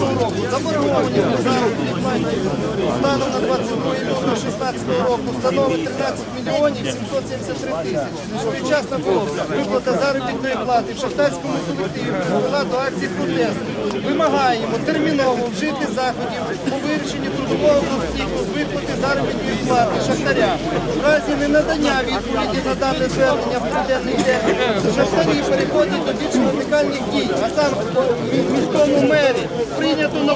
року станом на 22 лютого 16 року становить 13 мільйонів 773 тисячі. Своєчасна виплата заробітної плати в шахтарському колективі призвела до акції протесту. Вимагаємо терміново вжити заходів по вирішенню трудового конфлікту з виплати заробітної плати шахтаря. В разі ненадання відповіді на дане звернення в триденний день шахтарі переходять до більш радикальних дій, а саме міському мері прийнято на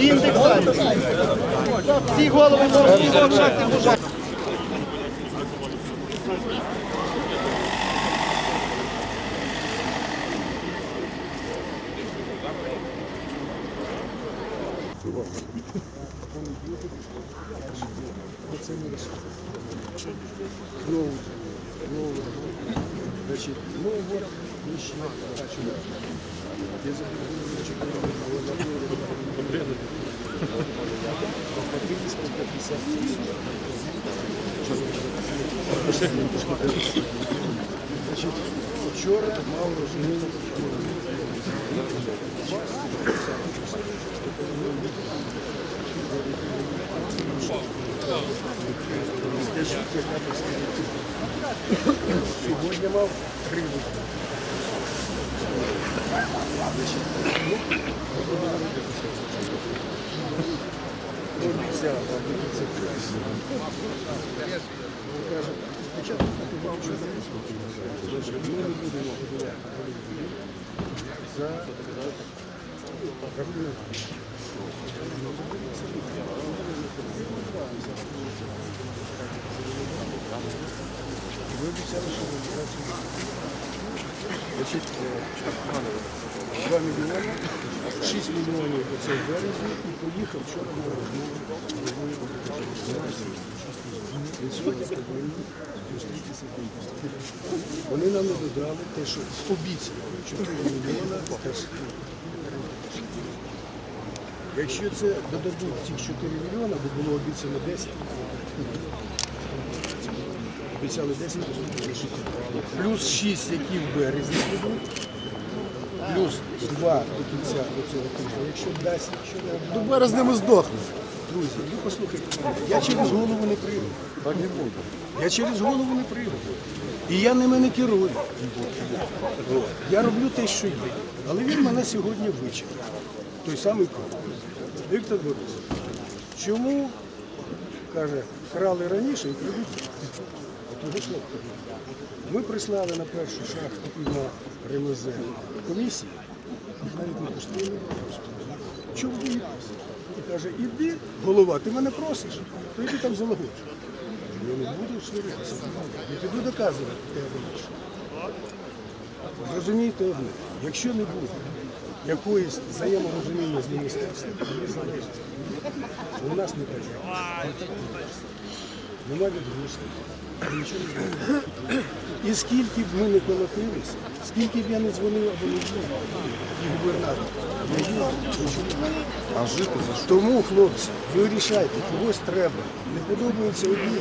і індексацію. Всі голови профспілок шахти бажають. Значит, ну вот, нищие, почему? Я забыл, что Заплатили 150 тисяч. Значить, вчора мав розуміння. Сьогодні мав гривень. Обіцяв, обіцяв. Каже, спочатку готував, що ми не будемо подавати за рахунок. Ви обіцяли, що ви працюєте. Значить, е, 2 мільйони, 6 мільйонів оце в березні і поїхав вчора на розмову. Вони нам не додали те, що обіцяли 4 мільйона. Якщо це додадуть цих 4 мільйона, бо було обіцяно 10, обіцяли 10, плюс 6, які в березні будуть, плюс 2 до кінця до цього тижня. Якщо дасть, якщо не до березня ми здохнемо. Друзі, ви послухайте, мене. я через голову не прийду. Так не буде. Я через голову не прийду. І я ними не керую. Я роблю те, що є. Але він мене сьогодні вичерпав. Той самий крок. Віктор Борисович, чому, каже, крали раніше і крадуть? Ми прислали на першу шахту і на РМЗ комісії, навіть не пустили. Чому боїтеся? І каже, іди, голова, ти мене просиш, то йди там залагодиш. Я не буду сваритися. Я піду доказувати тебе більше. Зрозумійте одне, якщо не буде якоїсь взаєморозуміння з міністерством. У нас не так. Нема відгрузки. Нічого не знаю. І скільки б ми не колотилися, скільки б я не дзвонив або не дзвонив, і губернатор, не знаю. А жити за що? Тому, хлопці, ви рішайте, когось треба. Не подобається одні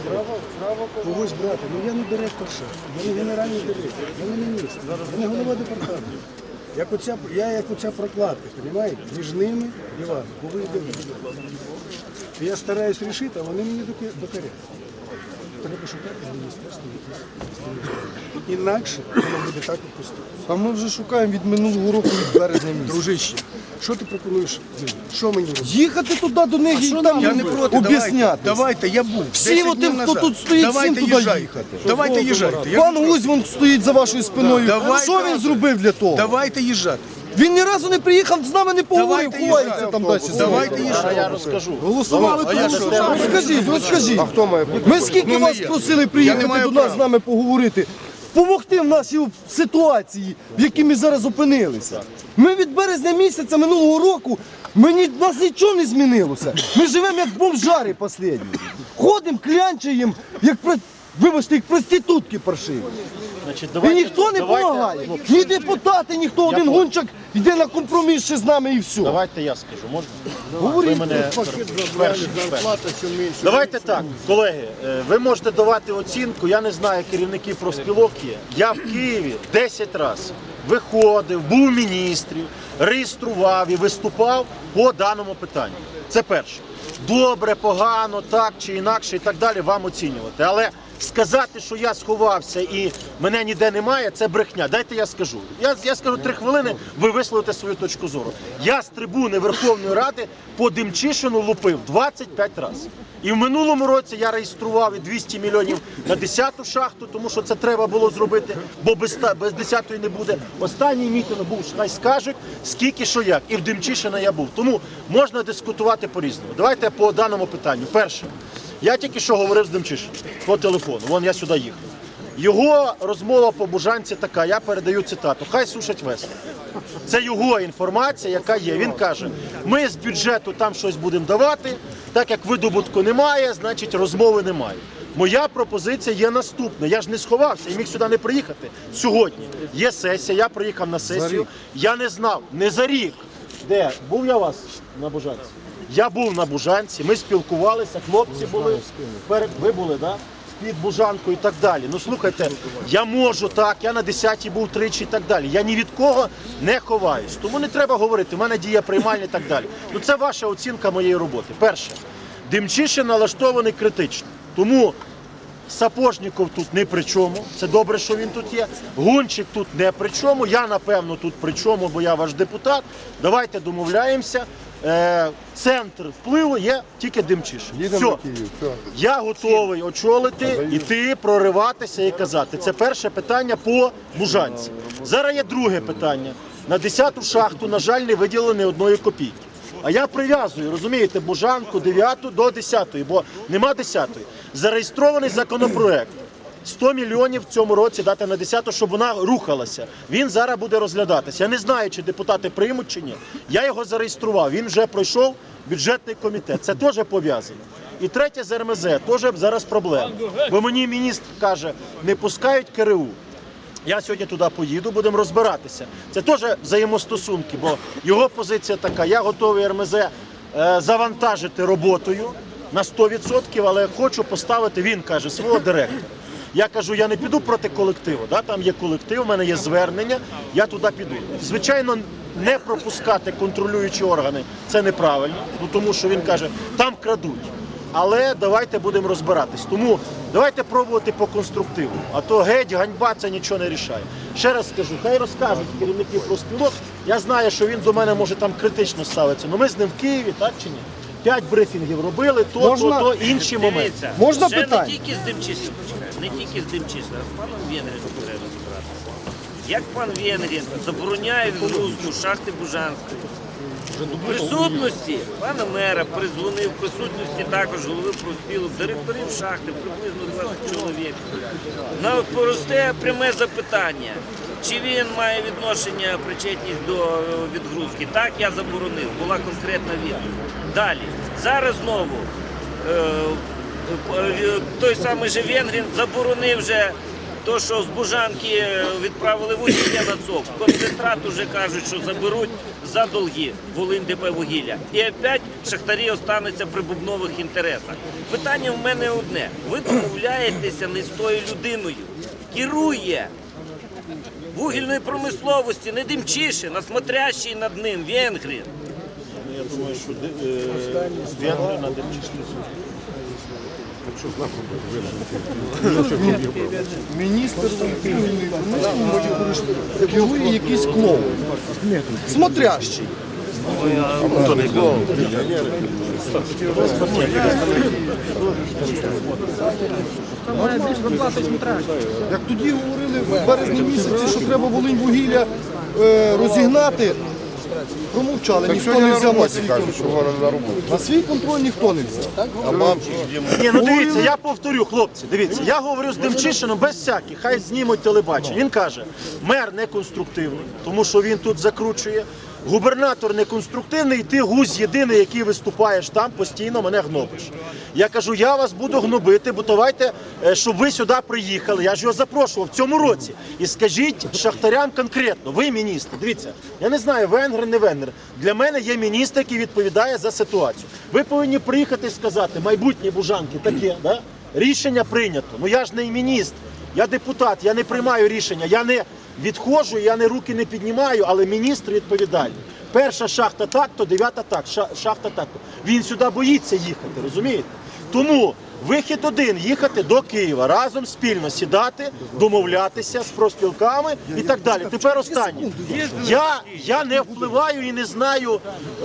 когось брати. Ну я не директор шахти, я не генеральний директор, я не міністр, я не голова департаменту. Як оця, я як оця прокладка, розумієте? Між ними і вами, бо ви йдете. Я стараюсь рішити, а вони мені докоряють. Треба шукати з міністерства якісь. Інакше воно буде так і поступити. Та ми вже шукаємо від минулого року від березня місяця. Дружище, що ти пропонуєш? Що мені робити? Їхати туди до них і там Я не проти, об'ясняти. давайте, давайте, я був. Всі 10 отим, хто назад. тут стоїть, давайте всім туди їжджайте. їхати. Давайте їжджайте. Я Пан проти. Стоїть за вашою спиною. Давайте. Що він зробив для того? Давайте їжджати. Він ні разу не приїхав, з нами не поговорив, Давайте ховається там далі. Давайте їжджати. Я розкажу. Голосували А я тому, що? що розкажіть, розкажіть. А хто має бути? Ми скільки Ну, не вас я. просили Я не приїхати маю до нас права. з нами поговорити, помогти в нашій ситуації, в якій ми зараз опинилися. Ми від березня місяця минулого року, мені, нас нічого не змінилося. Ми живемо як бомжари останні. Ходимо, клянчаємо, як про- Вибачте, як проститутки паршиві. Значить, І ніхто не давайте, допомагає. Ні депутати, ніхто один понял. гончак йде на компроміс ще з нами і все. Давайте я скажу, можна? Говоріть. Мене перші, перші. Давайте так, колеги, е, ви можете давати оцінку. Я не знаю, керівники профспілок є. Я в Києві 10 разів виходив, був міністрів, реєстрував і виступав по даному питанню. Це перше. Добре, погано, так чи інакше, і так далі вам оцінювати. Але сказати, що я сховався і мене ніде немає, це брехня. Дайте я скажу. Я, я скажу три хвилини, ви висловите свою точку зору. Я з трибуни Верховної Ради по Демчишину лупив 25 разів. І в минулому році я реєстрував і 200 мільйонів на 10-ту шахту, тому що це треба було зробити, бо без, без 10-ї не буде. Останній мітинг був, хай скажуть, скільки що як. І в Демчишина я був. Тому можна дискутувати по-різному. Давайте по даному питанню. Перше, я тільки що говорив з Демчишином по телефону. Вон я сюди їхав. Його розмова по бужанці така, я передаю цитату. Хай сушать весело. Це його інформація, яка є. Він каже: ми з бюджету там щось будемо давати, так як видобутку немає, значить розмови немає. Моя пропозиція є наступна. Я ж не сховався і міг сюди не приїхати сьогодні. Є сесія, я приїхав на сесію. Я не знав, не за рік. Де? Був я у вас на Бужанці? Я був на Бужанці, ми спілкувалися, хлопці були. Перед... Ви були. Да? під Бужанку і так далі. Ну слухайте, я можу так, я на 10-й був тричі і так далі. Я ні від кого не ховаюсь. Тому не треба говорити, в мене діє приймальня і так далі. Ну це ваша оцінка моєї роботи. Перше, Демчишин налаштований критично. Тому Сапожніков тут не при чому. Це добре, що він тут є. Гунчик тут не при чому. Я напевно тут при чому, бо я ваш депутат. Давайте домовляємося. Е, центр впливу є тільки Демчишин. Все. Я готовий очолити, іти, прориватися і казати. Це перше питання по бужанці. Зараз є друге питання. На 10-ту шахту, на жаль, не виділено одної копійки. А я прив'язую, розумієте, бужанку 9 до 10, бо нема 10. Зареєстрований законопроект. 100 мільйонів в цьому році дати на 10, щоб вона рухалася. Він зараз буде розглядатися. Я не знаю, чи депутати приймуть чи ні. Я його зареєстрував. Він вже пройшов бюджетний комітет. Це теж пов'язано. І третє з РМЗ теж зараз проблема. Бо мені міністр каже, не пускають КРУ. Я сьогодні туди поїду, будемо розбиратися. Це теж взаємостосунки, бо його позиція така: я готовий РМЗ е, завантажити роботою на 100%, але хочу поставити, він каже, свого директора. Я кажу, я не піду проти колективу. Да? Там є колектив, у мене є звернення, я туди піду. Звичайно, не пропускати контролюючі органи це неправильно, ну, тому що він каже, там крадуть. Але давайте будемо розбиратись. Тому давайте пробувати по конструктиву. А то геть, ганьба це нічого не рішає. Ще раз скажу, хай розкажуть керівники профспілок. Я знаю, що він до мене може там критично ставиться. але ми з ним в Києві, так чи ні? П'ять брифінгів робили, то, Можна? то, то інші моменти. Дивіться, Можна ще питання? не тільки з Демчишина, почекай, не тільки з Демчишина, а з паном Венгріном треба розібратися. Як пан Венгрін забороняє відгрузку шахти Бужанської? У присутності пана мера призвонив, в присутності також голови профспілок, директорів шахти, приблизно 20 чоловік. На просте пряме запитання. Чи він має відношення, причетність до е, відгрузки? Так, я заборонив, була конкретна відповідь. Далі. Зараз знову е, той самий же Венгрін заборонив вже то, що з Бужанки е, відправили вугілля на ЦОВ. Концентрат уже кажуть, що заберуть за долги Волинь ДП вугілля. І опять шахтарі остануться при бубнових інтересах. Питання в мене одне. Ви домовляєтеся не з тою людиною. Керує вугільної промисловості, не Демчишин, а смотрящий над ним Венгрін. Я думаю, що е, Венгри на Демчишину. Міністр керує якийсь клоун. Смотрящий. Як тоді говорили в березні місяці, що треба Волинь вугілля е, розігнати, промовчали, ніхто не взяв на свій контроль. На свій контроль ніхто не взяв. Ні, ну дивіться, я повторю, хлопці, дивіться, я говорю з Демчишином без всяких, хай знімуть телебачення. Він каже, мер не конструктивний, тому що він тут закручує. Губернатор не конструктивний, ти гусь єдиний, який виступаєш там, постійно мене гнобиш. Я кажу, я вас буду гнобити, бо давайте, е, щоб ви сюди приїхали. Я ж його запрошував в цьому році. І скажіть шахтарям конкретно, ви міністр, дивіться, я не знаю, венгер, не венгер. Для мене є міністр, який відповідає за ситуацію. Ви повинні приїхати і сказати, майбутні бужанки таке, да? рішення прийнято. Ну я ж не міністр, я депутат, я не приймаю рішення, я не відходжу, я не руки не піднімаю, але міністр відповідальний. Перша шахта так, то дев'ята так, ша- шахта так. то Він сюди боїться їхати, розумієте? Тому вихід один їхати до Києва разом спільно сідати, домовлятися з профспілками і так далі. Тепер останнє. Я, я не впливаю і не знаю,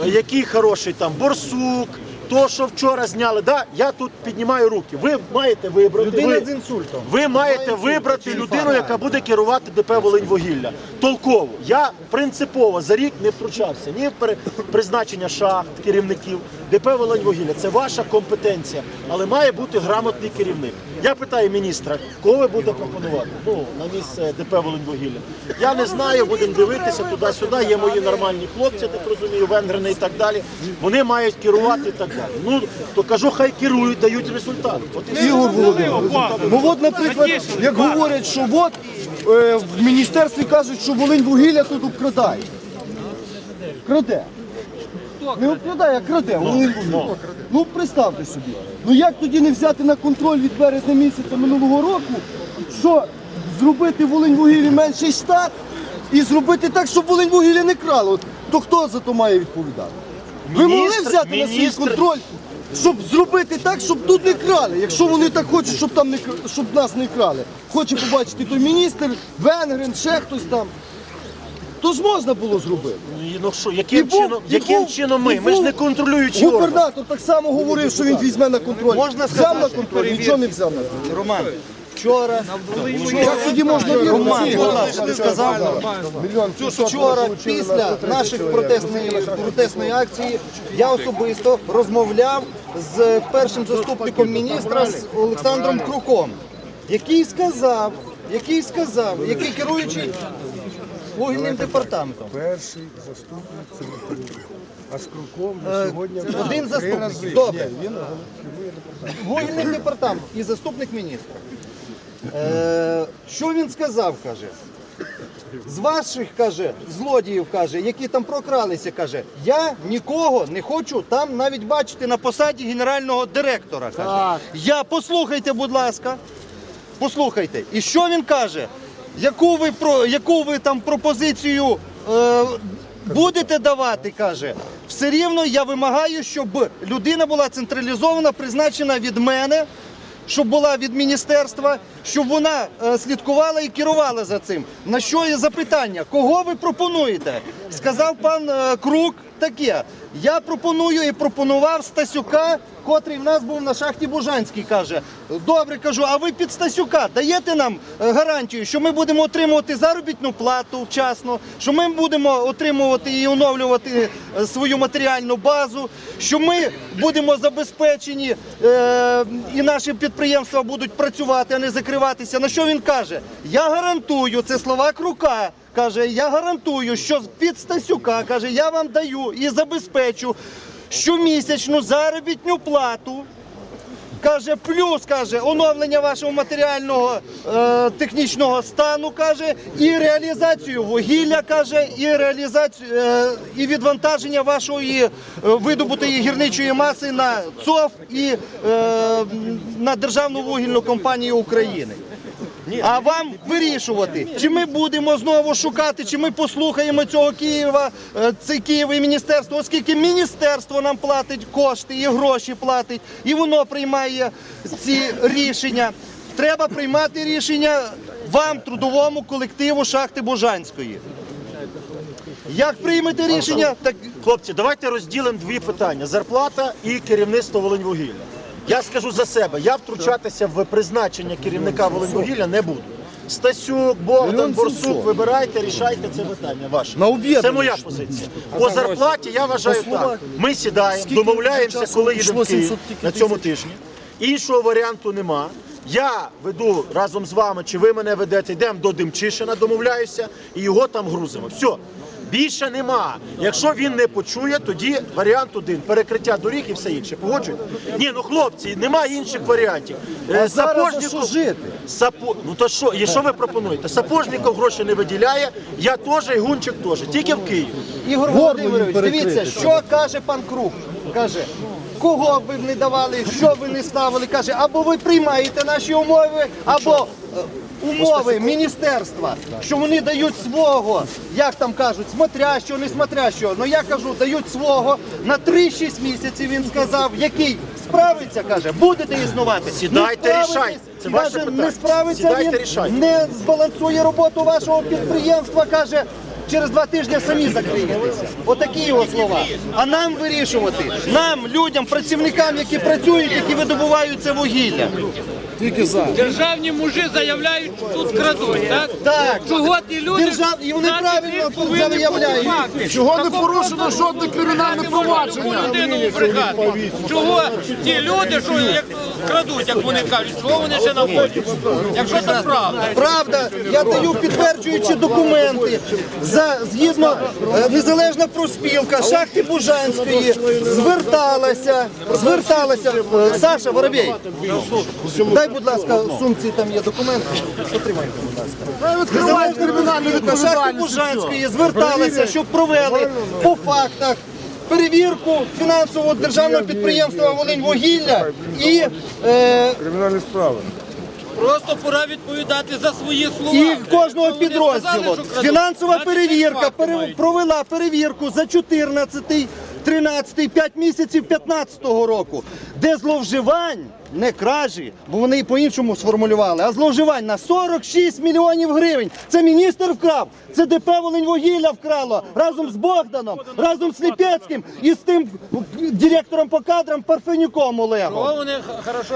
е, який хороший там борсук. То, що вчора зняли, да, я тут піднімаю руки. Ви маєте вибрати. Людина ви, з інсультом. ви маєте вибрати людину, яка буде керувати ДП Волиньвугілля. Толково. Я принципово за рік не втручався ні в призначення шахт, керівників. ДП Волиньвугілля це ваша компетенція, але має бути грамотний керівник. Я питаю міністра, кого ви будете пропонувати? Ну, на місце ДП Волиньвугілля. Я не знаю, будемо дивитися туди-сюди. Є мої нормальні хлопці, так розумію, венгрини і так далі. Вони мають керувати так. Ну то кажу, хай керують, дають результат. От і все. Ігор Володимирович, ну от, наприклад, як говорять, що от е, в міністерстві кажуть, що Волинь вугілля тут обкрадає. Краде. Не обкрадає, а краде. Волинь вугілля. Ну представте собі. Ну як тоді не взяти на контроль від березня місяця минулого року, що зробити Волинь вугіллі менший штат і зробити так, щоб Волинь вугілля не крало. То хто за то має відповідати? Ви могли Міністр- взяти на свій міністр- контроль, щоб зробити так, щоб тут не крали. Якщо вони так хочуть, щоб там не кр- щоб нас не крали. Хоче побачити той міністр, Венгрин, ще хтось там. То ж можна було зробити. Ну що, І яким був- чином, і яким був- чином і ми? Ми ж був не контролюючі органи. Губернатор так само говорив, що він візьме на контроль. Можна взяв сказати, на контроль, нічого не взяв на контроль. Роман, вчора Як тоді можна вірити? сказав, вчора після на наших протестної, протестної акції я особисто розмовляв з першим заступником міністра з Олександром Круком, який сказав, який сказав, який керуючий вугільним департаментом. Перший заступник це. А з круком Е, на сьогодні один заступник. Добре. Він керує департаментом. Вугільний департамент і заступник міністра. Е, що він сказав, каже? З ваших, каже, злодіїв, каже, які там прокралися, каже, я нікого не хочу там навіть бачити на посаді генерального директора. Каже. Я послухайте, будь ласка. Послухайте. І що він каже? Яку ви про яку ви там пропозицію е, будете давати, каже, все рівно я вимагаю, щоб людина була централізована, призначена від мене, щоб була від міністерства, щоб вона е, слідкувала і керувала за цим. На що є запитання? Кого ви пропонуєте? Сказав пан е, Крук таке. Я пропоную і пропонував Стасюка, котрий в нас був на шахті Бужанській, каже. Добре, кажу, а ви під Стасюка даєте нам е, гарантію, що ми будемо отримувати заробітну плату вчасно, що ми будемо отримувати і оновлювати е, свою матеріальну базу, що ми будемо забезпечені е, і наші підприємства будуть працювати, а не закриватися. На що він каже? Я гарантую, це слова Крука. Каже, я гарантую, що під Стасюка, каже, я вам даю і забезпечу щомісячну заробітну плату. Каже, плюс каже, оновлення вашого матеріального е, технічного стану, каже, і реалізацію вугілля, каже, і реалізацію е, і відвантаження вашої е, видобутої гірничої маси на ЦОВ і е, на Державну вугільну компанію України. А вам вирішувати, чи ми будемо знову шукати, чи ми послухаємо цього Києва, е, це Києва і міністерство, оскільки міністерство нам платить кошти і гроші платить, і воно приймає ці рішення. Треба приймати рішення вам, трудовому колективу шахти Бужанської. Як приймете рішення, так Хлопці, давайте розділимо дві питання: зарплата і керівництво Волиньвугілля. Я скажу за себе, я втручатися в призначення керівника Волиньвугілля не буду. Стасюк, Богдан, Борсук, вибирайте, рішайте це питання ваше. Це моя позиція. По зарплаті я вважаю По так. Ми сідаємо, Скільки домовляємося, коли їдемо в Київ на цьому тижні. Іншого варіанту нема. Я веду разом з вами, чи ви мене ведете, йдемо до Демчишина, домовляюся, і його там грузимо. Все. Більше нема. Якщо він не почує, тоді варіант один перекриття доріг і все інше. Погоджуєте? Ні, ну хлопці, немає інших варіантів. А зараз за що жити? Сапо... Ну то що, і що ви пропонуєте? Сапожников гроші не виділяє, я теж і Гунчик теж, тільки в Києві. Ігор Володимирович, дивіться, що каже пан Круг. Каже, кого б ви не давали, що ви не ставили, каже, або ви приймаєте наші умови, або е, умови міністерства, що вони дають свого, як там кажуть, смотрящого, не смотрящого. Ну я кажу, дають свого на 3-6 місяців. Він сказав, який справиться, каже, будете існувати. Сідайте, рішайте. Це ваше питання. Не справиться Сідайте, він, рішайте. не збалансує роботу вашого підприємства, каже. Через два тижні самі закриєтеся. Отакі його слова. А нам вирішувати, нам, людям, працівникам, які працюють, які видобувають це вугілля. Тільки за. Державні мужі заявляють, що тут крадуть, так? Так. Чого ті люди Держав... І вони правильно повинні заявляють. Чого не Такого порушено просто жодне кримінальне не можна провадження? таку людину упрекати. Чого ті люди, що як крадуть, як вони кажуть, чого вони ще на волі? Якщо це правда. Правда, я даю підтверджуючі документи. За згідно е, незалежна профспілка шахти Бужанської зверталася, зверталася. е, Саша Воробей, дай, будь ласка, в сумці там є документи. Потримайте, будь ласка. Незалежна профспілка шахти Бужанської зверталася, щоб провели по фактах. Перевірку фінансового державного підприємства Волиньвугілля і е, Кримінальні справи. Просто пора відповідати за свої слова. і кожного підрозділу. Фінансова перевірка провела перевірку за 14 13 5 місяців 15 року, де зловживань, не кражі, бо вони і по-іншому сформулювали, а зловживань на 46 мільйонів гривень. Це міністр вкрав, це ДП Волиньвугілля вкрало разом з Богданом, разом з Сліпецьким і з тим директором по кадрам Парфенюком Олегом.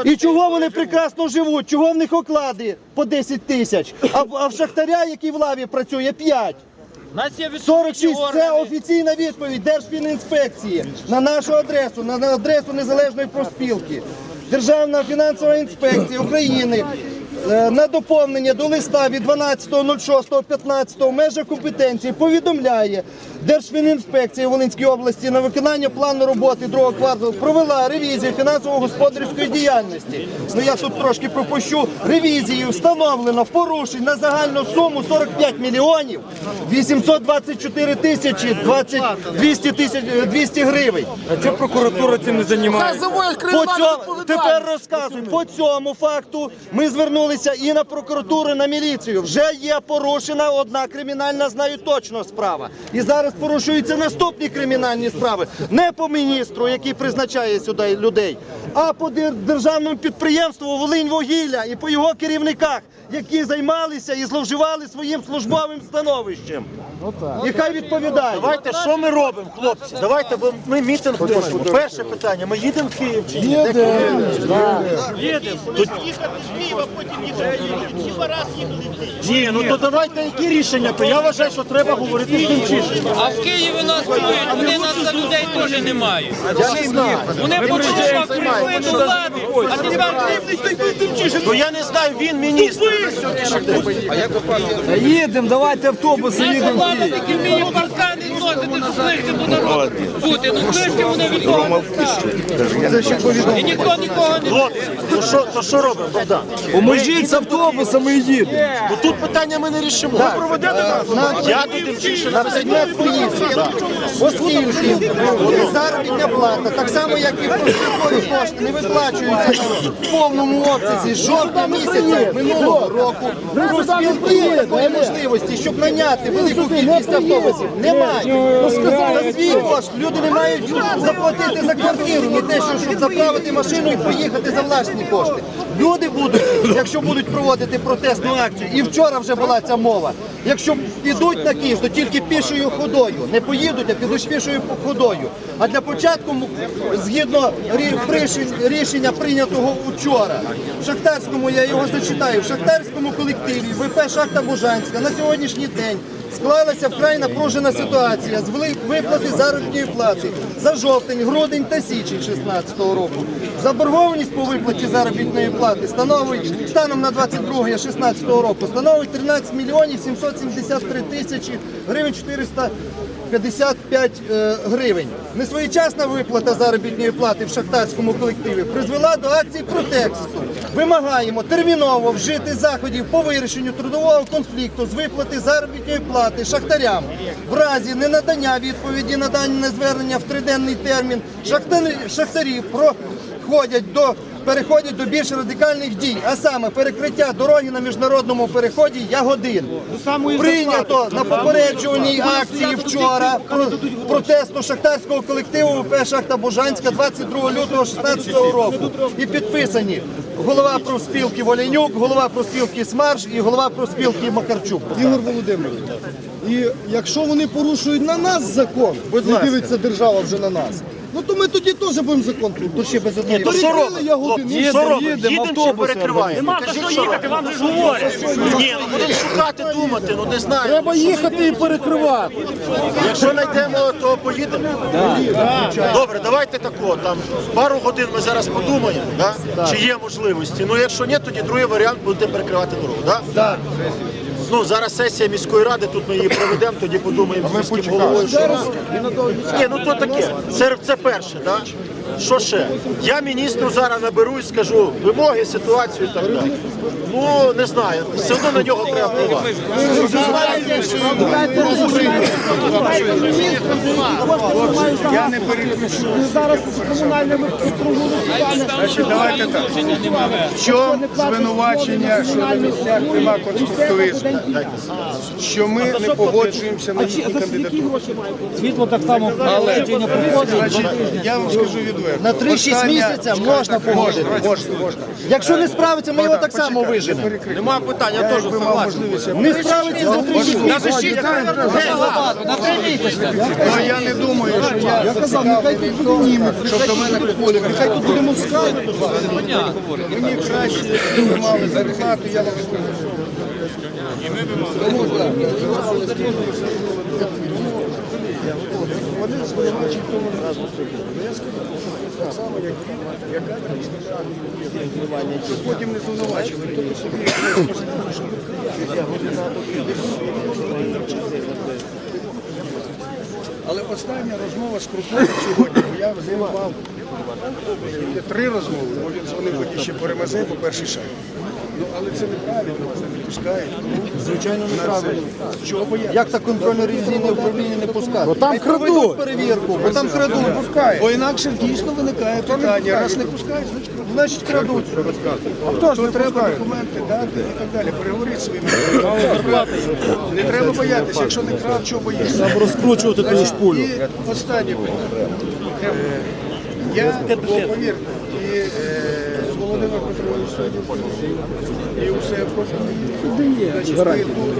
І чого вони прекрасно живуть? Чого в них оклади по 10 тисяч? А в шахтаря, який в лаві працює, 5. У нас є відповідні 46 це органи. офіційна відповідь Держфінінспекції на нашу адресу, на, на адресу незалежної профспілки. Державна фінансова інспекція України е, на доповнення до листа від 12.06.15 в межах компетенції повідомляє Держфінінспекція Волинської області на виконання плану роботи другого кварталу провела ревізію фінансово-господарської діяльності. Ну я тут трошки пропущу. Ревізію встановлено порушень на загальну суму 45 мільйонів 824 тисячі 20, 200 тисяч 200 гривень. А чому прокуратура цим не займається? По цьому, тепер розказуй. По цьому факту ми звернулися і на прокуратуру, і на міліцію. Вже є порушена одна кримінальна, знаю точно справа. І зараз порушуються наступні кримінальні справи. Не по міністру, який призначає сюди людей, а по державному підприємству Волиньвугілля і по його керівниках, які займалися і зловживали своїм службовим становищем. І хай відповідають. Давайте, що ми робимо, хлопці? Давайте, бо ми мітинг хочемо. Перше питання, ми їдемо в Київ чи ні? Ні, ну то давайте які рішення? То я вважаю, що треба говорити з Демчишиним. А в Києві нас чують, вони нас за людей теж не мають. Я не знаю. Вони почули, як до влади, а тепер кріпнуть той Тимчишин. Ну я не знаю, він міністр. Їдемо, давайте автобуси Наша влада такі вміє паркани зносити, щоб ближче до народу бути. Ну ближче вони від того не. І ніхто нікого не Хлопці, то що, то що робимо, Богдан? Поможіть з автобусами і їдемо. Ну тут питання ми не рішимо. Ви проведете нас? Я до Демчишина. на предмет поїздки. Оскільки заробітна плата, так само як і профспілкові кошти, не виплачуються в повному обсязі жовтня місяця минулого року. Профспілки такої можливості, щоб наняти велику кількість автобусів, немає. За свій кошт люди не мають заплатити за квартиру, не те, що щоб заправити машину і поїхати за власні кошти. Люди будуть, якщо будуть проводити протестну акцію, і вчора вже була ця мова. Якщо підуть на Київ, то тільки пішою ходою. Не поїдуть, а підуть пішою ходою. А для початку, згідно рішення прийнятого вчора, в Шахтарському, я його зачитаю, в Шахтарському колективі ВП Шахта Бужанська на сьогоднішній день склалася вкрай напружена ситуація з виплати заробітної плати за жовтень, грудень та січень 2016 року. Заборгованість по виплаті заробітної плати становить станом на 22 2016 року становить 13 мільйонів 773 тисячі гривень 400 55 е, гривень. Несвоєчасна виплата заробітної плати в шахтарському колективі призвела до акції протексту. Вимагаємо терміново вжити заходів по вирішенню трудового конфлікту з виплати заробітної плати шахтарям. В разі ненадання відповіді на дані дане звернення в триденний термін шахтарі проходять до переходять до більш радикальних дій, а саме перекриття дороги на міжнародному переході Ягодин. Прийнято на попереджувальній акції вчора про- протесту шахтарського колективу ВП Шахта Бужанська 22 лютого 2016 року. І підписані голова профспілки Волянюк, голова профспілки Смарш і голова профспілки Макарчук. Ігор Володимирович. І якщо вони порушують на нас закон, не дивиться держава вже на нас. Ну то ми тоді теж будемо закон Тут ще без однієї. То що робимо? Ягодин, Хлопці, ну, що їдемо, робимо? їдемо, Їдемо чи перекриваємо? Кажіть, що робимо? вам же говорять. Ні, ну будемо шукати, думати, ну не знаю. Треба їхати і перекривати. Якщо знайдемо, то поїдемо. Добре, давайте тако. Там пару годин ми зараз подумаємо, да? чи є можливості. Ну якщо ні, тоді другий варіант будете перекривати дорогу. Да? Так. Ну зараз сесія міської ради, тут ми її проведемо, тоді подумаємо з міським головою. Що. Ні, ну то таке. Це, це перше, да? Що ще? Я міністру зараз наберу і скажу вимоги, ситуацію і так далі. Ну не знаю, все одно на нього треба впливати. Я не переключу. Значить, давайте так. В чому звинувачення, що на місцях нема конструктивізму? Що ми не погоджуємося на їхні кандидатури. Світло так само Але значить, я вам скажу відверто. На 3-6 Остання- місяця можна погодити. Можна, можна. Якщо не справиться, ми його так само виженемо. не перекрикуйте. Я мав можливість, Не справиться за 3-6 місяців. Ну, я не думаю, що я, я казав, нехай тут буде щоб до мене приходили. Нехай тут буде москаль. Мені краще, мали зарплату, я вам скажу. Тому так. Вони звинувачують тому разу. Я так само, як він, яка потім не собі Але остання розмова з Крупою сьогодні, бо я з ним мав три розмови, бо він дзвонив тоді ще по РМЗ, по перший шаг. Ну, але це неправильно, це не пускають. Звичайно, неправильно. Чого? Як так контрольно-ревізійне управління не пускати? Бо там крадуть. перевірку, бо там крадуть. Не пускають. Бо інакше дійсно виникає питання. Раз не пускають, значить крадуть. Значить крадуть. А хто ж не треба документи дати і так далі. Переговоріть своїми. Не треба боятися, якщо не крав, чого боїшся. Треба розкручувати ту ж пулю. І останнє питання. Е, Я, повірте, і і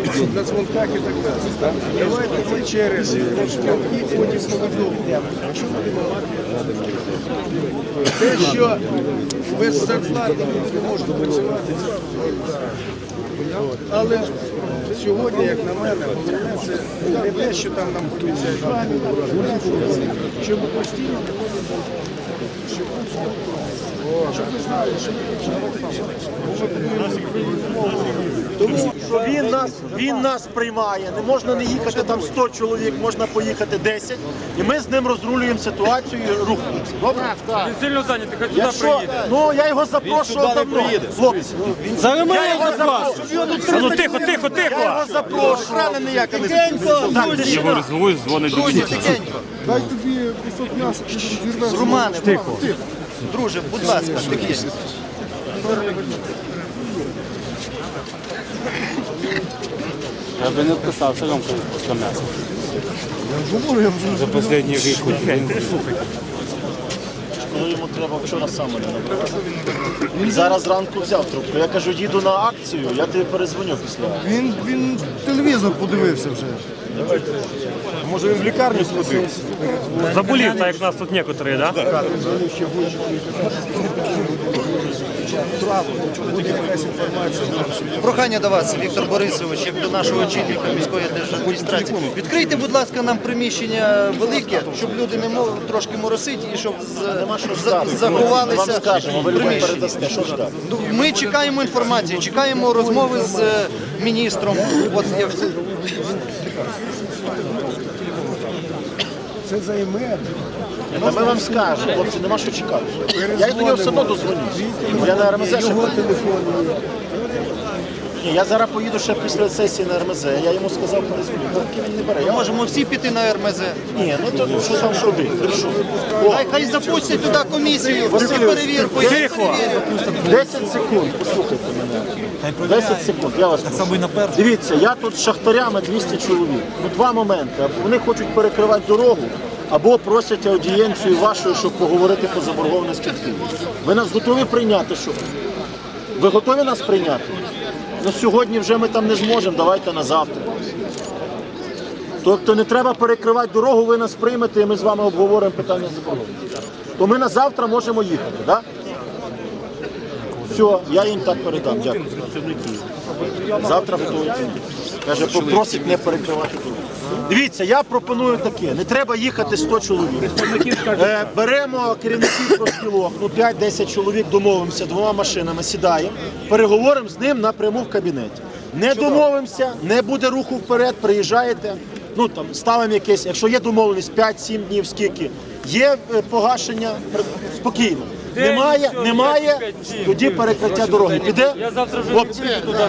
Значить, на дзвонках і так далі. Давайте ми через дзвонки потім мати? Те, що без зарплати не можуть працювати. Але сьогодні, як на мене, головне це не те, що там нам обіцяють, щоб постійно щоб що Тому що він нас, він нас приймає. Не можна не їхати там 100 чоловік, можна поїхати 10. І ми з ним розрулюємо ситуацію і рухаємося. Добре? Він сильно зайнятий, хай туди Якщо, приїде. ну я його запрошував давно. Хлопці, Зараз я його закласти. Ну тихо, тихо, Я тихо. його запрошував. ніяка не Так, тишина. дзвонить до Друзі, тихенько. дай тобі кусок м'яса, що зірвеш. Романе, тихо. Друже, будь ласка, тихенько. Я би не вписався вам після м'яса. За останній рік. Коли йому треба вчора саме не. Він зараз зранку взяв трубку. Я кажу, їду на акцію, я тобі перезвоню після. Він, він телевізор подивився вже. Може він в лікарню сходив? Заболів, так як нас тут некоторі, да? Прохання до вас, Віктор Борисович, як до нашого очільника міської держадміністрації. Відкрийте, будь ласка, нам приміщення велике, щоб люди не мов трошки моросити і щоб заховалися. Ми чекаємо інформації, чекаємо розмови з е, міністром. От я Це займе. Та ми вам скажемо, хлопці, нема що чекати. Я до нього все одно дозвонюсь. Я на РМЗ ще Його телефон. Ні, я зараз поїду ще після сесії на РМЗ. Я йому сказав, перезвоню. Поки він не бере. Я Можемо всі піти на РМЗ. Ні, ну то що там що? О, Хай, хай запустять туди комісію, всі перевірку. я Тихо. перевірю. 10 секунд, послухайте мене. 10 секунд, я вас прошу. Дивіться, я тут з шахтарями 200 чоловік. Ну, два моменти. Або вони хочуть перекривати дорогу, або просять аудієнцію вашою, щоб поговорити по заборгованості. Києва. Ви нас готові прийняти, що? Ви готові нас прийняти? Ну сьогодні вже ми там не зможемо, давайте на завтра. Тобто не треба перекривати дорогу, ви нас приймете і ми з вами обговоримо питання заборгованості. То ми на завтра можемо їхати, так? Все, я їм так передам. Дякую. Завтра готують. Каже, попросить не перекривати дорогу. Дивіться, я пропоную таке: не треба їхати 100 чоловік. Е, беремо керівників профспілок, ну 5-10 чоловік домовимося двома машинами, сідаємо, переговоримо з ним напряму в кабінеті. Не домовимося, не буде руху вперед, приїжджаєте. Ну там ставимо якесь, якщо є домовленість 5-7 днів, скільки є е, погашення, спокійно. Немає, немає, тоді перекриття дороги. Піде? Я завтра вже Хлопці,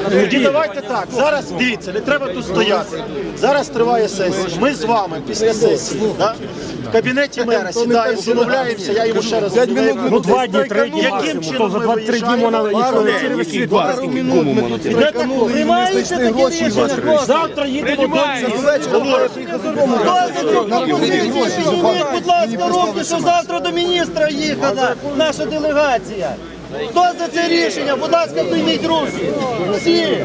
тоді давайте так. Зараз дивіться, не треба тут стояти. Зараз триває сесія. Ми з вами після сесії да? В кабінеті мера сідає, домовляємося, я йому ще раз говорю. Ну два дні, три дні Яким максимум. чином То за ми дні можна виїжджаємо? їхати. Які два? Пару минут ми тут приканули, і знайшли гроші. Завтра їдемо до Будь ласка, робте, що завтра до міністра їхала наша делегація. Хто за це рішення? Будь ласка, прийміть руки. Всі.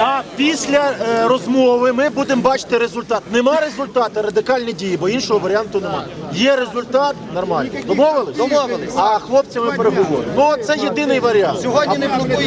А після е, розмови ми будемо бачити результат. Нема результату, радикальні дії, бо іншого варіанту немає. Є результат, нормально. Домовились? Домовились. А хлопцями переговоримо. Ну це єдиний варіант. Сьогодні не блокуємо